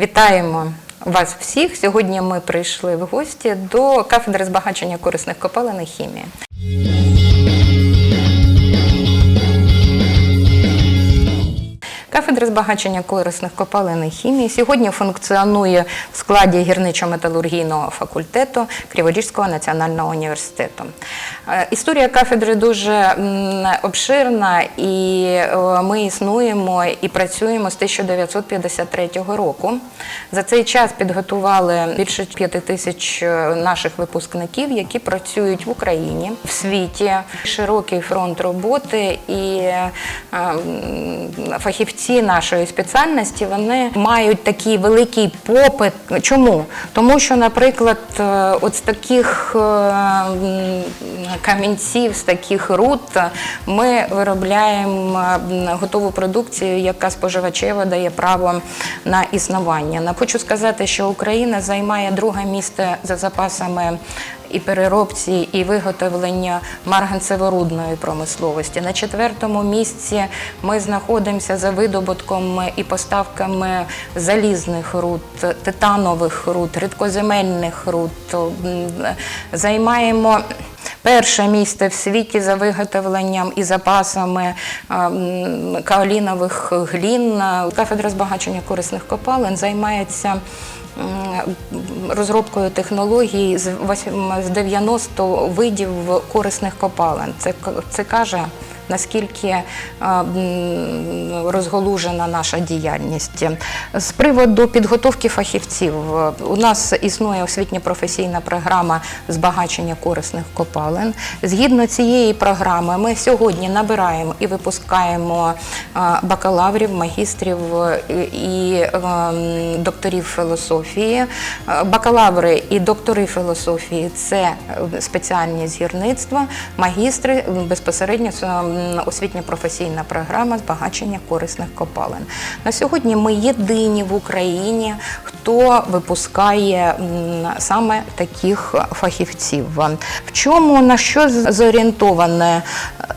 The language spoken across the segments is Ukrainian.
Вітаємо вас всіх. Сьогодні ми прийшли в гості до кафедри збагачення корисних копалин і хімії. Кафедра збагачення корисних копалин і хімії сьогодні функціонує в складі гірничо-металургійного факультету Криворізького національного університету. Е, Історія кафедри дуже обширна, і е, ми існуємо і працюємо з 1953 року. За цей час підготували більше 5 тисяч е, наших випускників, які працюють в Україні, в світі. Широкий фронт роботи і м, фахівці нашої спеціальності вони мають такий великий попит. Чому? Тому що, наприклад, е, от з таких е, камінців, з таких руд ми виробляємо готову продукцію, яка споживачеві дає право на існування. Хочу сказати, що Україна займає друге місце за запасами і переробці, і виготовлення марганцеворудної промисловості. На четвертому місці ми знаходимося за видобутком і поставками залізних руд, титанових руд, рідкоземельних руд. Займаємо Перше місце в світі за виготовленням і запасами каолінових глін. Кафедра збагачення корисних копалин займається розробкою технологій з восьм- 90 видів корисних копалин. Це, це каже. Наскільки розголужена наша діяльність з приводу підготовки фахівців, е, у нас існує освітня професійна програма збагачення корисних копалин. Згідно цієї програми, ми сьогодні набираємо і випускаємо бакалаврів, магістрів е, і е, докторів філософії. Е, Бакалаври і доктори філософії це е, спеціальні з гірництва, магістри безпосередньо це м, освітня професійна програма збагачення корисних копалин. На сьогодні ми єдині в Україні, хто випускає саме таких фахівців. В чому на що зорієнтована е,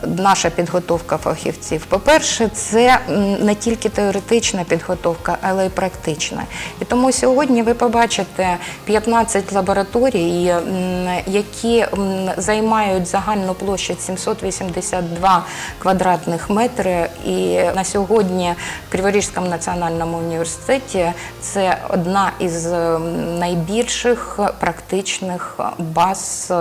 наша підготовка фахівців? По-перше, це не тільки теоретична підготовка, але й практична. І тому сьогодні ви побачите 15 лабораторій, які займають загальну площадь 782 квадратних метри. І на сьогодні в Криворізькому національному університеті це одна із найбільших практичних баз,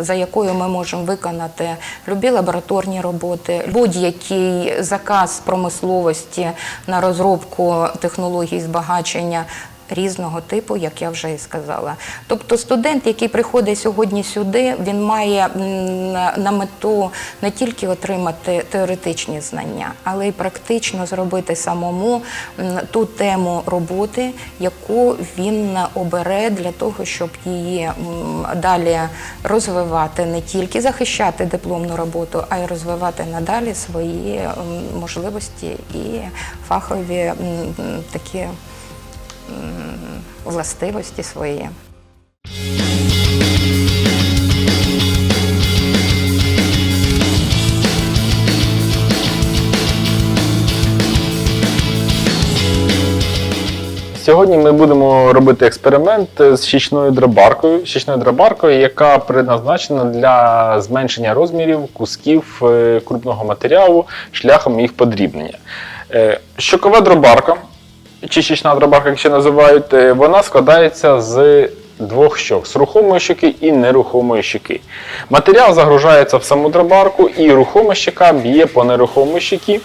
за якою ми можемо виконати любі лабораторні роботи, будь-який заказ промисловості на розробку технологій збагачення. Різного типу, як я вже і сказала. Тобто студент, який приходить сьогодні сюди, він має на мету не тільки отримати теоретичні знання, але й практично зробити самому ту тему роботи, яку він обере для того, щоб її далі розвивати, не тільки захищати дипломну роботу, а й розвивати надалі свої можливості і фахові такі властивості свої. Сьогодні ми будемо робити експеримент з щічною дробаркою, щічною дробаркою, яка предназначена для зменшення розмірів кусків е, крупного матеріалу шляхом їх подрібнення. Е, Щокова дробарка, чи щічна як ще називають, е, вона складається з двох щок з рухомої щоки і нерухомої щоки. Матеріал загружається в саму дробарку, і рухома щека б'є по нерухомій щекі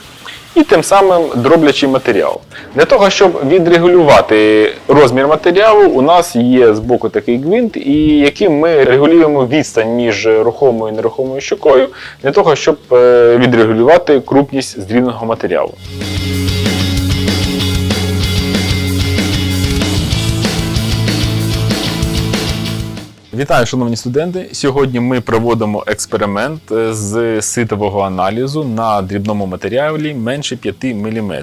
і тим самим дроблячий матеріал. Для того, щоб відрегулювати розмір матеріалу, у нас є збоку такий гвинт, і яким ми регулюємо відстань між рухомою і нерухомою щокою, для того, щоб е, відрегулювати крупність здрібного матеріалу. Вітаю, шановні студенти. Сьогодні ми проводимо експеримент е, з ситового аналізу на дрібному матеріалі менше 5 мм.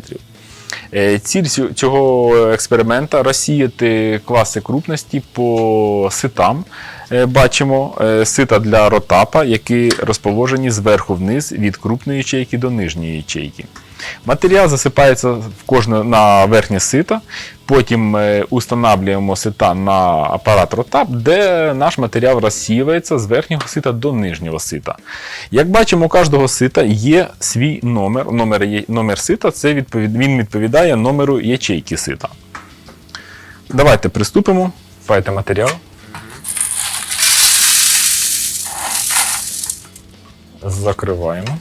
Е, Ціль цього експеримента розсіяти класи крупності по ситам. Е, Бачимо сита для ротапа, які розположені зверху вниз від крупної ячейки до нижньої ячейки. Матеріал засипається в кожне на верхнє сито, потім е, устанавлюємо сита на апарат ротап, де наш матеріал розсіюється з верхнього сита до нижнього сита. Як бачимо, у кожного сита є свій номер. Номер, номер сита це відповід, він відповідає номеру ячейки сита. Давайте приступимо. Файте матеріал. Закриваємо.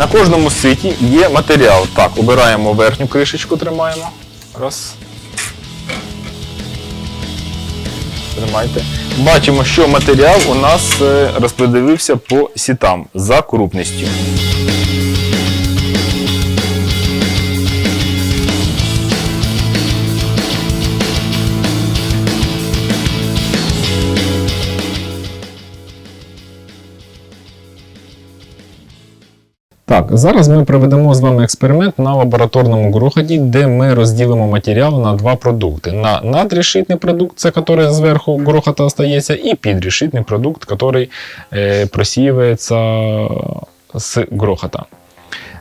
На кожному ситі є матеріал. Так, обираємо верхню кришечку, тримаємо. Раз. Тримайте. Бачимо, що матеріал у нас е, розподілився по сітам за крупністю. Зараз ми проведемо з вами експеримент на лабораторному грохоті, де ми розділимо матеріал на два продукти: на надрішитний продукт, це який зверху грохота остається, і підрішитний продукт, який е, просіюється з грохота.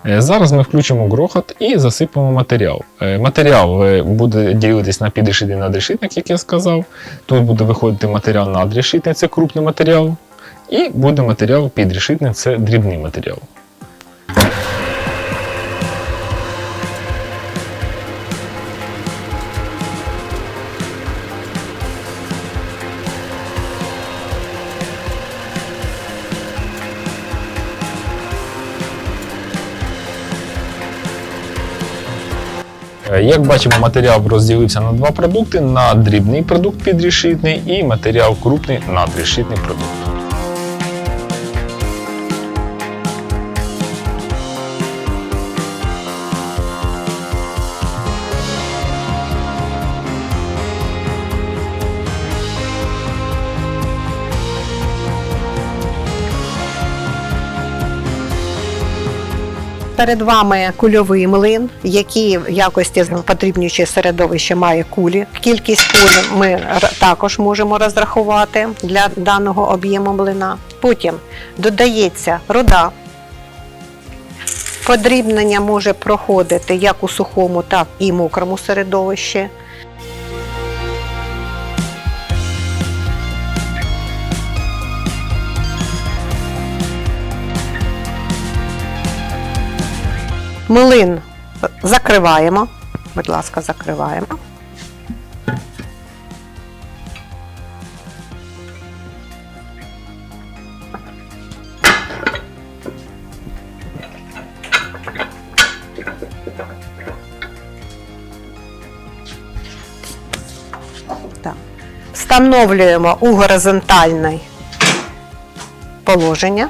Е, Зараз ми включимо грохот і засипемо матеріал. Е, Матеріал буде ділитись на підрішитний і як я сказав. Тут буде виходити матеріал надрішитний, це крупний матеріал. І буде матеріал підрішитний, це дрібний матеріал. Як бачимо, матеріал розділився на два продукти: на дрібний продукт підрішитний і матеріал крупний надрішитний продукт. Перед вами кульовий млин, який в якості потрібнюючи середовище має кулі. Кількість куль ми також можемо розрахувати для даного об'єму млина. Потім додається руда. Подрібнення може проходити як у сухому, так і мокрому середовищі. Млин закриваємо. Будь ласка, закриваємо. Встановлюємо у горизонтальне положення.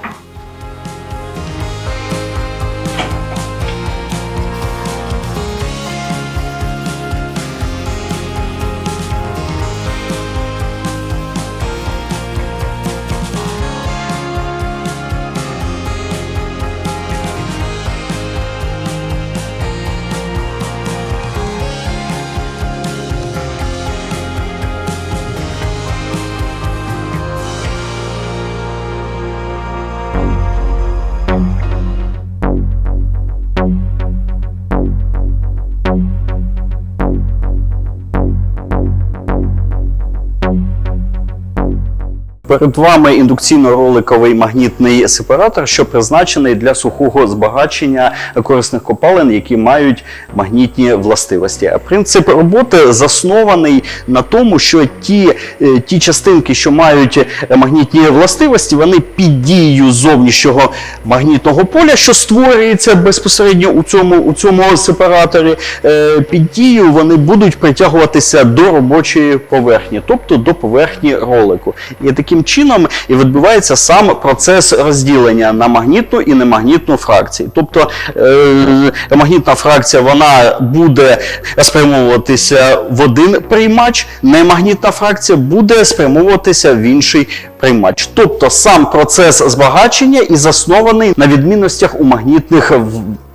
Перед вами індукційно-роликовий магнітний сепаратор, що призначений для сухого збагачення корисних копалин, які мають магнітні властивості. Принцип роботи заснований на тому, що ті, е, ті частинки, що мають магнітні властивості, вони під дією зовнішнього магнітного поля, що створюється безпосередньо у цьому, у цьому сепараторі, е, під дією вони будуть притягуватися до робочої поверхні, тобто до поверхні ролику. І таким таким чином і відбувається сам процес розділення на магнітну і немагнітну фракції. Тобто е, магнітна фракція вона буде спрямовуватися в один приймач, немагнітна фракція буде спрямовуватися в інший приймач. Тобто сам процес збагачення і заснований на відмінностях у магнітних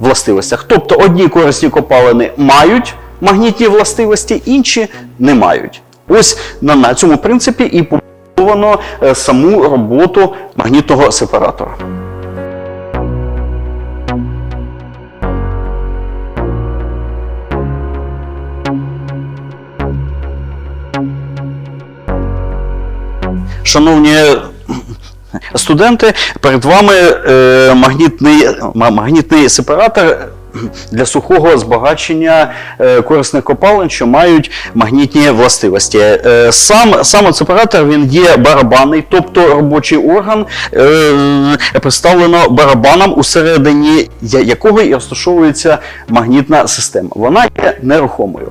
властивостях. Тобто одні корисні копалини мають магнітні властивості, інші не мають. Ось на, на цьому принципі і побудовано е, саму роботу магнітного сепаратора. Шановні студенти, перед вами е, магнітний, магнітний сепаратор для сухого збагачення е, корисних копалин, що мають магнітні властивості. Е, сам, сам от він є барабанний, тобто робочий орган е, представлено барабаном, усередині якого і розташовується магнітна система. Вона є нерухомою.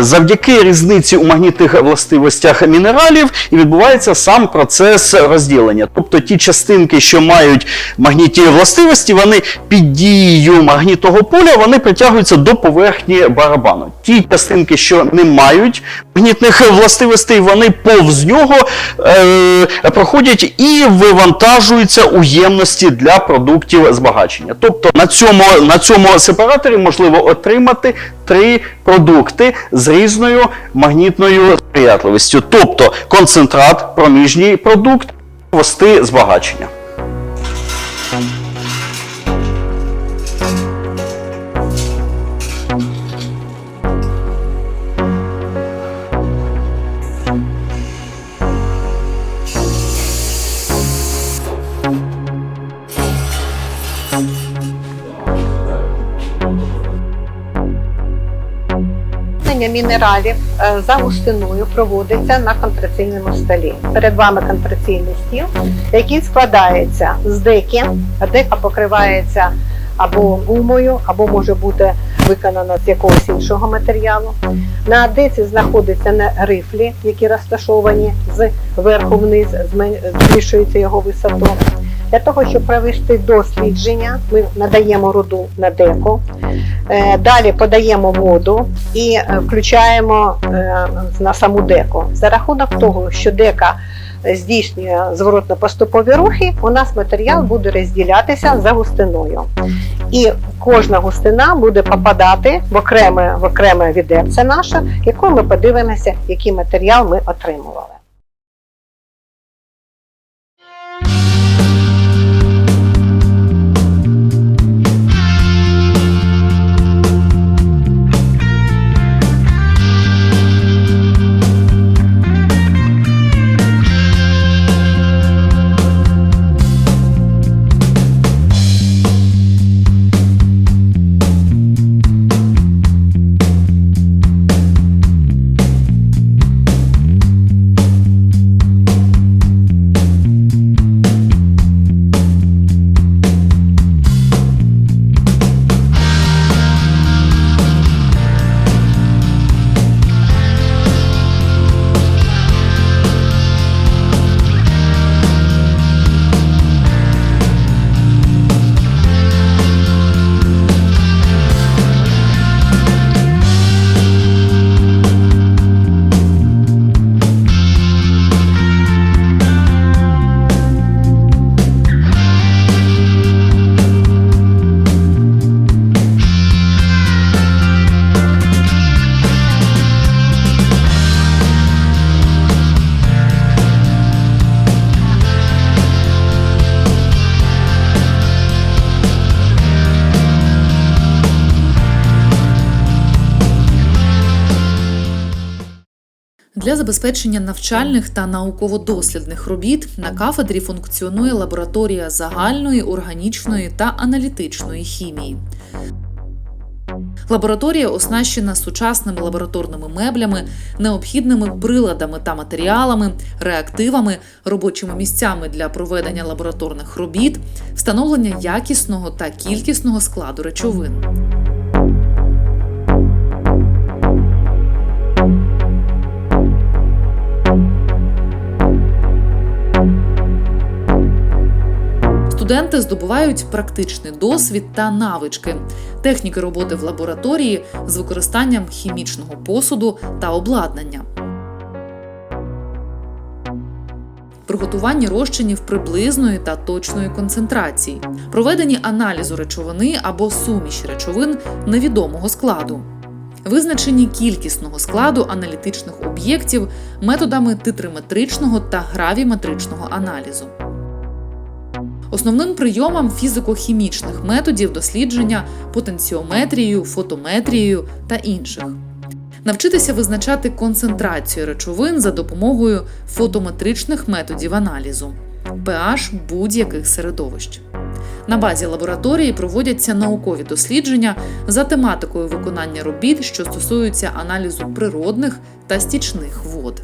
Завдяки різниці у магнітних властивостях мінералів і відбувається сам процес розділення. Тобто ті частинки, що мають магнітні властивості, вони під дією магнітного поля вони притягуються до поверхні барабану. Ті частинки, що не мають магнітних властивостей, вони повз нього е, проходять і вивантажуються у ємності для продуктів збагачення. Тобто на цьому, на цьому сепараторі можливо отримати три продукти з різною магнітною сприятливістю. Тобто концентрат, проміжній продукт, хвости збагачення. Мінералів е, за густиною проводиться на контраційному столі. Перед вами контраційний стіл, який складається з деки. Дека покривається або гумою, або може бути виконана з якогось іншого матеріалу. На деці знаходяться на рифлі, які розташовані з верху вниз, збільшується його висоту. Для того, щоб провести дослідження, ми надаємо руду на деку, Далі подаємо воду і е, включаємо е, на саму деку. За рахунок того, що дека е, здійснює зворотно-поступові рухи, у нас матеріал буде розділятися за густиною. І кожна густина буде попадати в окреме, в окреме відерце наше, якою ми подивимося, який матеріал ми отримували. Для забезпечення навчальних та науково-дослідних робіт на кафедрі функціонує лабораторія загальної, органічної та аналітичної хімії. Лабораторія оснащена сучасними лабораторними меблями, необхідними приладами та матеріалами, реактивами, робочими місцями для проведення лабораторних робіт, встановлення якісного та кількісного складу речовин. Студенти здобувають практичний досвід та навички, техніки роботи в лабораторії з використанням хімічного посуду та обладнання. Приготування розчинів приблизної та точної концентрації, проведені аналізу речовини або суміші речовин невідомого складу, визначені кількісного складу аналітичних об'єктів методами титриметричного та гравіметричного аналізу. Основним прийомам фізико-хімічних методів дослідження потенціометрією, фотометрією та інших. Навчитися визначати концентрацію речовин за допомогою фотометричних методів аналізу, pH будь-яких середовищ. На базі лабораторії проводяться наукові дослідження за тематикою виконання робіт, що стосуються аналізу природних та стічних вод.